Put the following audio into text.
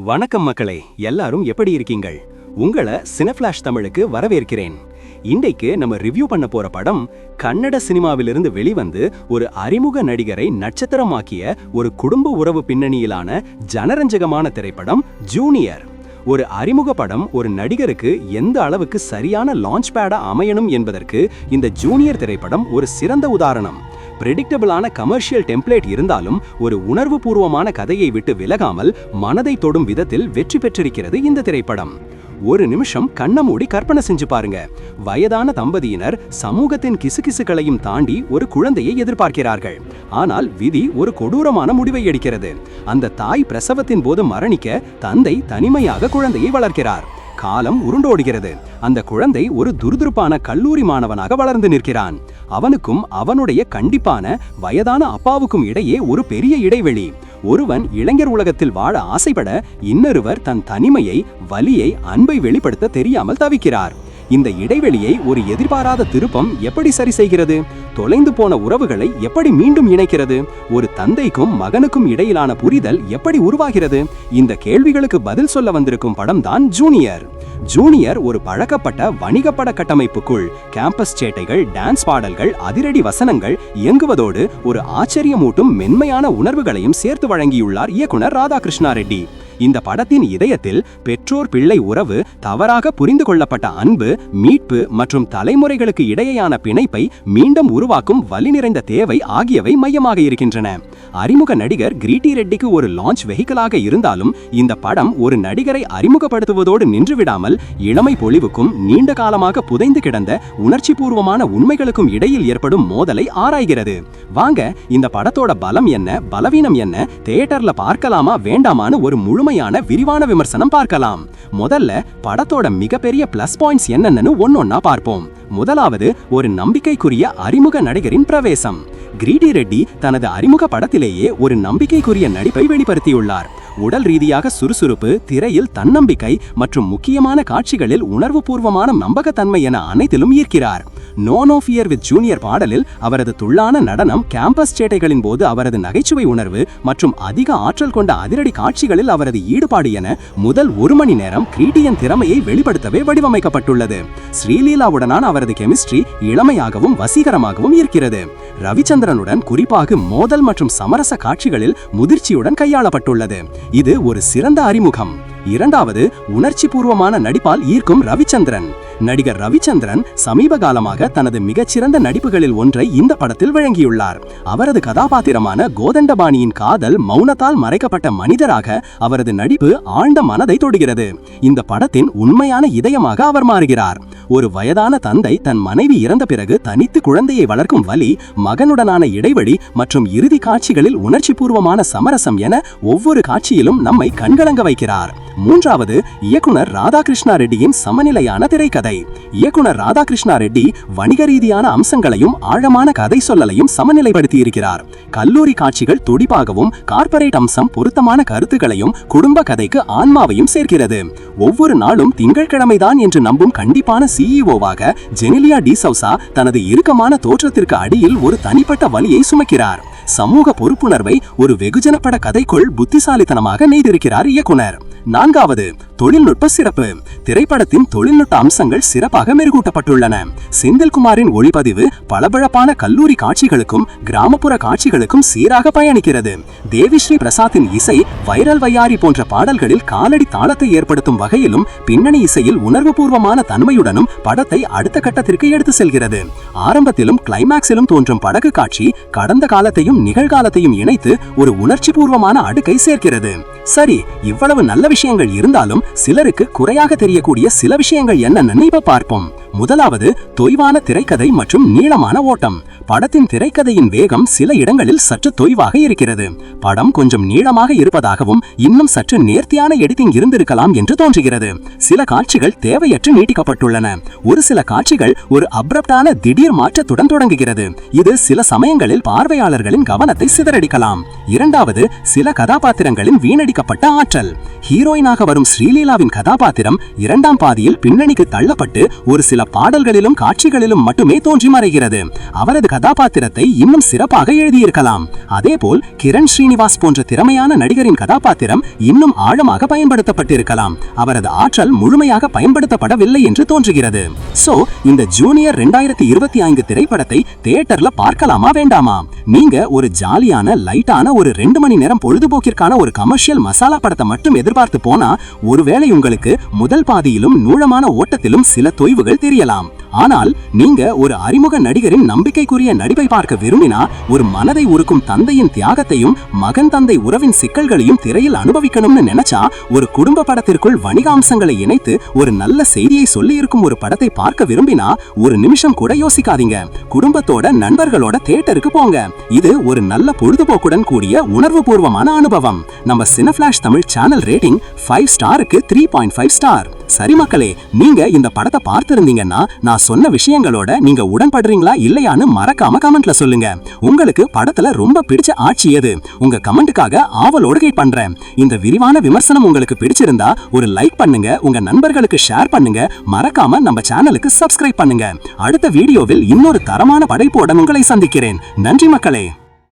வணக்கம் மக்களே எல்லாரும் எப்படி இருக்கீங்கள்? உங்களை சினஃபிளாஷ் தமிழுக்கு வரவேற்கிறேன். இன்றைக்கு நம்ம ரிவ்யூ பண்ண போற படம் கன்னட சினிமாவிலிருந்து வெளிவந்து ஒரு அறிமுக நடிகரை நட்சத்திரமாக்கிய ஒரு குடும்ப உறவு பின்னணியிலான ஜனரஞ்சகமான திரைப்படம் ஜூனியர் ஒரு அறிமுக படம் ஒரு நடிகருக்கு எந்த அளவுக்கு சரியான லான்ச் பேடா அமையணும் என்பதற்கு இந்த ஜூனியர் திரைப்படம் ஒரு சிறந்த உதாரணம். பிரெடிக்டபிளான கமர்ஷியல் டெம்ப்ளேட் இருந்தாலும் ஒரு உணர்வுபூர்வமான கதையை விட்டு விலகாமல் மனதை தொடும் விதத்தில் வெற்றி பெற்றிருக்கிறது இந்த திரைப்படம். ஒரு நிமிஷம் கண்ண மூடி கற்பனை செஞ்சு பாருங்க. வயதான தம்பதியினர் சமூகத்தின் கிசுகிசுக்களையும் தாண்டி ஒரு குழந்தையை எதிர்பார்க்கிறார்கள். ஆனால் விதி ஒரு கொடூரமான முடிவை எடுக்கிறது. அந்த தாய் பிரசவத்தின் போது மரணிக்க தந்தை தனிமையாக குழந்தையை வளர்க்கிறார். காலம் உருண்டோடுகிறது. அந்த குழந்தை ஒரு துருதுருப்பான கல்லூரி மாணவனாக வளர்ந்து நிற்கிறான். அவனுக்கும் அவனுடைய கண்டிப்பான வயதான அப்பாவுக்கும் இடையே ஒரு பெரிய இடைவெளி. ஒருவன் இளைஞர் உலகத்தில் வாழ ஆசைப்பட இன்னொருவர் தன் தனிமையை வலியை அன்பை வெளிப்படுத்த தெரியாமல் தவிக்கிறார். இந்த இடைவெளியை ஒரு எதிர்பாராத திருப்பம் எப்படி சரி செய்கிறது? தொலைந்து போன உறவுகளை எப்படி மீண்டும் இணைக்கிறது? ஒரு தந்தைக்கும் மகனுக்கும் இடையிலான புரிதல் எப்படி உருவாகிறது? இந்த கேள்விகளுக்கு பதில் சொல்ல வந்திருக்கும் படம் தான் ஜூனியர் ஜூனியர் ஒரு பழக்கப்பட்ட வணிகப்பட கட்டமைப்புக்குள் கேம்பஸ் சேட்டைகள் டான்ஸ் பாடல்கள் அதிரடி வசனங்கள் இயங்குவதோடு ஒரு ஆச்சரியமூட்டும் மென்மையான உணர்வுகளையும் சேர்த்து வழங்கியுள்ளார் இயக்குனர் ராதாகிருஷ்ணா ரெட்டி இந்த படத்தின் இதயத்தில் பெற்றோர் பிள்ளை உறவு தவறாக புரிந்து கொள்ளப்பட்ட அன்பு மீட்பு மற்றும் தலைமுறைகளுக்கு இடையேயான பிணைப்பை மீண்டும் உருவாக்கும் வலி நிறைந்த தேவை ஆகியவை மையமாக இருக்கின்றன. அறிமுக நடிகர் கிரீட்டி ரெட்டிக்கு ஒரு லான்ச் வெஹிக்கலாக இருந்தாலும் இந்த படம் ஒரு நடிகரை அறிமுகப்படுத்துவதோடு நின்றுவிடாமல் இளமை பொலிவுக்கும் நீண்ட காலமாக புதைந்து கிடந்த உணர்ச்சிபூர்வமான உண்மைகளுக்கும் இடையில் ஏற்படும் மோதலை ஆராய்கிறது. வாங்க இந்த படத்தோட பலம் என்ன பலவீனம் என்ன தியேட்டர்ல பார்க்கலாமா வேண்டாமான்னு ஒரு முழுமை முழுமையான விரிவான விமர்சனம் பார்க்கலாம். முதல்ல படத்தோட மிகப்பெரிய பிளஸ் பாயிண்ட்ஸ் என்னென்னு ஒன்னொன்னா பார்ப்போம். முதலாவது ஒரு நம்பிக்கைக்குரிய அறிமுக நடிகரின் பிரவேசம். கிரீடி ரெட்டி தனது அறிமுக படத்திலேயே ஒரு நம்பிக்கைக்குரிய நடிப்பை வெளிப்படுத்தியுள்ளார். உடல் ரீதியாக சுறுசுறுப்பு திரையில் தன்னம்பிக்கை மற்றும் முக்கியமான காட்சிகளில் உணர்வுபூர்வமான நம்பகத்தன்மை என அனைத்திலும் ஈர்க்கிறார். No no fear with junior பாடலில் அவரது துள்ளான நடனம் கேம்பஸ் சேட்டைகளின் போது அவரது நகைச்சுவை உணர்வு மற்றும் அதிக ஆற்றல் கொண்ட அதிரடி காட்சிகளில் அவரது ஈடுபாடு என முதல் ஒரு மணி நேரம் கிரீட்டியன் திறமையை வெளிப்படுத்தவே வடிவமைக்கப்பட்டுள்ளது. ஸ்ரீலீலாவுடனான அவரது கெமிஸ்ட்ரி இளமையாகவும் வசீகரமாகவும் இருக்கிறது. ரவிச்சந்திரனுடன் குறிப்பாக மோதல் மற்றும் சமரச காட்சிகளில் முதிர்ச்சியுடன் கையாளப்பட்டுள்ளது. இது ஒரு சிறந்த அறிமுகம். இரண்டாவது உணர்ச்சி பூர்வமான நடிப்பால் ஈர்க்கும் ரவிச்சந்திரன். நடிகர் ரவிச்சந்திரன் சமீப காலமாக தனது மிகச்சிறந்த நடிப்புகளில் ஒன்றை இந்த படத்தில் வழங்கியுள்ளார். அவரது கதாபாத்திரமான கோதண்டபாணியின் காதல் மௌனத்தால் மறைக்கப்பட்ட மனிதராக அவரது நடிப்பு ஆழ்ந்த மனதை தொடுகிறது. இந்த படத்தின் உண்மையான இதயமாக அவர் மாறுகிறார். ஒரு வயதான தந்தை தன் மனைவி இறந்த பிறகு தனித்து குழந்தையை வளர்க்கும் வலி மகனுடனான இடைவெளி மற்றும் இறுதி காட்சிகளில் உணர்ச்சிபூர்வமான சமரசம் என ஒவ்வொரு காட்சியிலும் நம்மை கண்கலங்க வைக்கிறார். மூன்றாவது இயக்குனர் ராதாகிருஷ்ணா ரெட்டியின் சமநிலையான திரைக்கதை. கதை. இயக்குனர் ராதாகிருஷ்ணா ரெட்டி வணிக ரீதியான அம்சங்களையும் ஆழமான கதை சொல்லலையும் சமநிலைப்படுத்தி இருக்கிறார் கல்லூரி காட்சிகள் துடிப்பாகவும் கார்ப்பரேட் அம்சம் பொருத்தமான கருத்துக்களையும் குடும்ப கதைக்கு ஆன்மாவையும் சேர்க்கிறது. ஒவ்வொரு நாளும் திங்கட்கிழமைதான் என்று நம்பும் கண்டிப்பான சிஇஓவாக ஜெனிலியா டி தனது இறுக்கமான தோற்றத்திற்கு அடியில் ஒரு தனிப்பட்ட வழியை சுமக்கிறார். சமூக பொறுப்புணர்வை ஒரு வெகுஜன பட கதைக்குள் புத்திசாலித்தனமாக நெய்திருக்கிறார் இயக்குனர். நான்காவது தொழில்நுட்ப சிறப்பு. திரைப்படத்தின் தொழில்நுட்ப அம்சங்கள் சிறப்பாக மெருகூட்டப்பட்டுள்ளன. செந்தில்குமாரின் ஒளிப்பதிவு பளபளப்பான கல்லூரி காட்சிகளுக்கும் கிராமப்புற காட்சிகளுக்கும் சீராக பயணிக்கிறது. தேவிஸ்ரீ பிரசாத்தின் இசை வைரல் வையாரி போன்ற பாடல்களில் காலடி தாளத்தை ஏற்படுத்தும் வகையிலும் பின்னணி இசையில் உணர்வுபூர்வமான தன்மையுடனும் படத்தை அடுத்த கட்டத்திற்கு எடுத்து செல்கிறது. ஆரம்பத்திலும் கிளைமேக்ஸிலும் தோன்றும் படகு காட்சி கடந்த காலத்தையும் நிகழ்காலத்தையும் இணைத்து ஒரு உணர்ச்சிபூர்வமான அடுக்கை சேர்க்கிறது. சரி இவ்வளவு நல்ல விஷயங்கள் இருந்தாலும் சிலருக்கு குறையாக தெரியக்கூடிய சில விஷயங்கள் என்னென்னு இப்ப பார்ப்போம். முதலாவது தொய்வான திரைக்கதை மற்றும் நீளமான ஓட்டம். படத்தின் திரைக்கதையின் வேகம் சில இடங்களில் சற்று தொய்வாக இருக்கிறது. படம் கொஞ்சம் நீளமாக இருப்பதாகவும் இன்னும் சற்று நேர்த்தியான எடிட்டிங் இருந்திருக்கலாம் என்று தோன்றுகிறது. சில காட்சிகள் தேவையற்று நீட்டிக்கப்பட்டுள்ளன. ஒரு சில காட்சிகள் ஒரு அப்ரப்டான திடீர் மாற்றத்துடன் தொடங்குகிறது. இது சில சமயங்களில் பார்வையாளர்களின் கவனத்தை சிதறடிக்கலாம். இரண்டாவது சில கதாபாத்திரங்களின் வீணடிக்கப்பட்ட ஆற்றல். ஹீரோயினாக வரும் ஸ்ரீலீலாவின் கதாபாத்திரம் இரண்டாம் பாதியில் பின்னணிக்கு தள்ளப்பட்டு ஒரு சில பாடல்களிலும் காட்சிகளிலும் மட்டுமே தோன்றி மறைகிறது. அவரது கதாபாத்திரத்தை இன்னும் சிறப்பாக எழுதியிருக்கலாம். அதேபோல் கிரண் ஸ்ரீனிவாஸ் போன்ற திறமையான நடிகரின் கதாபாத்திரம் இன்னும் ஆழமாக பயன்படுத்தப்பட்டிருக்கலாம். அவரது ஆற்றல் முழுமையாக பயன்படுத்தப்படவில்லை என்று தோன்றுகிறது. சோ இந்த ஜூனியர் ரெண்டாயிரத்தி இருபத்தி ஐந்து திரைப்படத்தை தியேட்டர்ல பார்க்கலாமா வேண்டாமா? நீங்க ஒரு ஜாலியான லைட்டான ஒரு ரெண்டு மணி நேரம் பொழுதுபோக்கிற்கான ஒரு கமர்ஷியல் மசாலா படத்தை மட்டும் எதிர்பார்க்க எதிர்பார்த்து போனா ஒருவேளை உங்களுக்கு முதல் பாதியிலும் நூழமான ஓட்டத்திலும் சில தொய்வுகள் தெரியலாம். ஆனால் நீங்க ஒரு அறிமுக நடிகரின் நம்பிக்கைக்குரிய நடிப்பை பார்க்க விரும்பினா ஒரு மனதை உருக்கும் தந்தையின் தியாகத்தையும் மகன் தந்தை உறவின் சிக்கல்களையும் திரையில் அனுபவிக்கணும்னு நினைச்சா ஒரு குடும்ப படத்திற்குள் வணிக அம்சங்களை இணைத்து ஒரு நல்ல செய்தியை சொல்லி இருக்கும் ஒரு படத்தை பார்க்க விரும்பினா ஒரு நிமிஷம் கூட யோசிக்காதீங்க. குடும்பத்தோட நண்பர்களோட தியேட்டருக்கு போங்க. இது ஒரு நல்ல பொழுதுபோக்குடன் கூடிய உணர்வுபூர்வமான அனுபவம். நம்ம Cineflash Tamil channel rating five ஸ்டாருக்கு த்ரீ பாயிண்ட் ஃபைவ் ஸ்டார் சரி மக்களே நீங்க இந்த படத்தை பார்த்திருந்தீங்கன்னா நான் சொன்ன விஷயங்களோட நீங்க உடன்படுறீங்களா இல்லையான்னு மறக்காம கமெண்ட்ல சொல்லுங்க. உங்களுக்கு படத்துல ரொம்ப பிடிச்ச ஆட்சி எது? உங்க கமெண்ட்டுக்காக ஆவலோடு கைட் பண்றேன். இந்த விரிவான விமர்சனம் உங்களுக்கு பிடிச்சிருந்தா ஒரு லைக் பண்ணுங்க உங்க நண்பர்களுக்கு ஷேர் பண்ணுங்க மறக்காம நம்ம சேனலுக்கு சப்ஸ்கிரைப் பண்ணுங்க. அடுத்த வீடியோவில் இன்னொரு தரமான படைப்போடன் உங்களை சந்திக்கிறேன். நன்றி மக்களே!